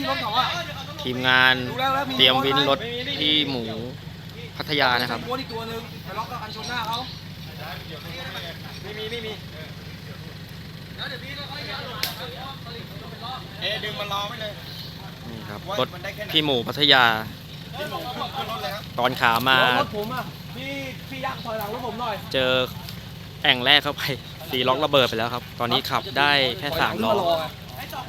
ที่รถเขาอะทีมงานเตรียมวินรถที่หมูพัทยานะครับม้วนอีกตัวหนึงไปล็อกกับอันชนหน้าเขาไม่มีไม่มีแล้วเดี๋ยวพี่ก็ค่อยๆลงมาแล้วก็สลิงลงไปล็อกเอ๊ะดึงมันรอไว้เลยนี่ครับรถพี่หมูพัทยาที่หมูขึ้นขึ้นรถเลยครับตอนขามา รถผมอะพี่พี่ยักษ์ถอยหลังรถผมหน่อยเจอแอ่งแรกเข้าไปสีล็อกระเบิดไปแล้วครับ ตอนนี้ขับได้แค่สามล้อ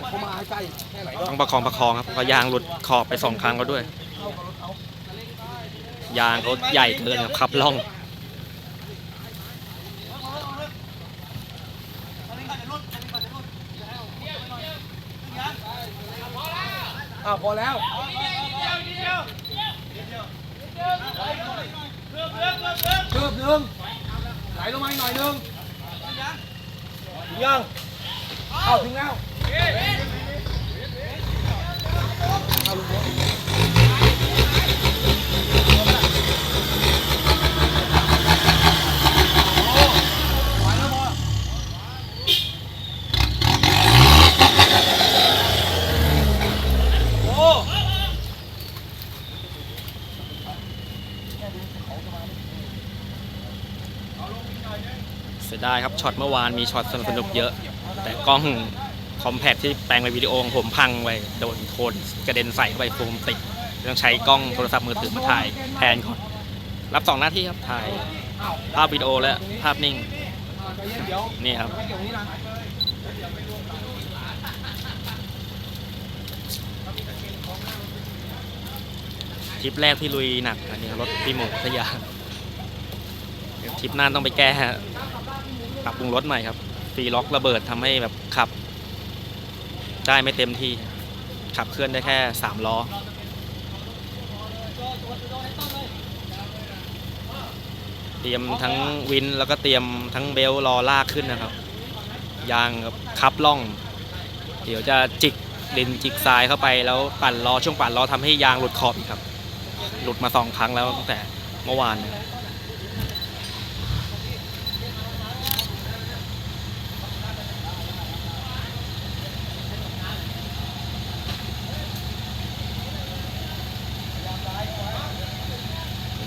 เขามาใกล้แค่ไหนก็ต้องประคองประคองครับเพราะยางหลุดขอบไปสองครั้งแล้วด้วยเข้ากับรถเขายางเขาใหญ่เกินครับขับล่อง อ้าวพอแล้วเกือบหนึ่งไหลลงมาอีกหน่อยหนึงถึงยังเอาถึงแล้วเอาลุงหัวไหวแล้วพอโอ้ เสียดายครับช็อตเมื่อวานมีช็อตสนุกๆเยอะ แต่กล้อง คอมแพคที่แปลงเป็นวิดีโอของผมพังไปโดนโคนกระเด็นใส่เข้าไปโฟมติดต้องใช้กล้องโทรศัพท์มือถือมาถ่ายแทนก่อนรับสองหน้าที่ครับถ่ายภาพวิดีโอและภาพนิ่งนี่ครับทริปแรกที่ลุยหนักอันนี้รถพี่หมูพัทยาทริปหน้าต้องไปแก้ปรับปรุงรถใหม่ครับฟีล็อกระเบิดทำให้แบบขับ ได้ไม่เต็มที่ ขับเคลื่อนได้แค่สามล้อ เตรียมทั้งวินแล้วก็เตรียมทั้งเบลต์รอลากขึ้นนะครับ ยางครับคับล่อง เดี๋ยวจะจิกดินจิกทรายเข้าไปแล้วปั่นล้อช่วงปั่นล้อทำให้ยางหลุดขอบอีกครับ หลุดมาสองครั้งแล้วตั้งแต่เมื่อวานนี่ย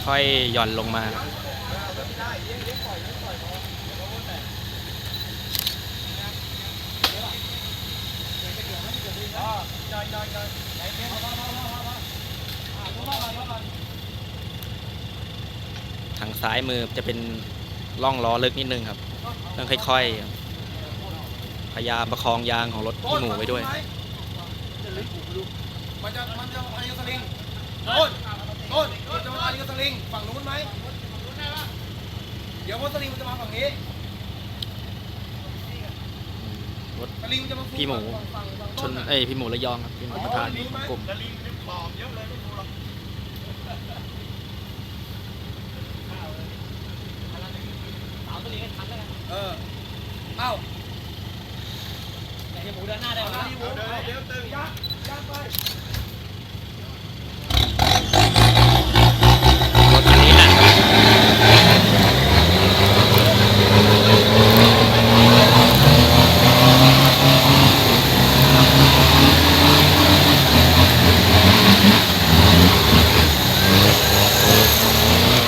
ค่อยหย่อนลงมา ทางซ้ายมือจะเป็นร่องล้อลึกนิดนึงครับ ต้องค่อยๆ พยายามประคองยางของรถพี่หมูไว้ด้วยมันจะมันจะมาสลิงต้นต้น ลิงฝั่งนู้นไหมเดี๋ยวมอสลิงมันจะมาฝั่งนี้รถสลิงจะมาพี่หมูฝั่งฝั่งชต้นนน่ะเอ้ยพี่หมูระยองครับพี่หมูประธานกลุ่มจะลิงจะปลอมเยอะเลยไม่ดูหรอกเออเอ้าเดี๋ยวเดี๋ยวตึงยักยักไป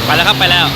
ไปแล้วครับไปแล้ว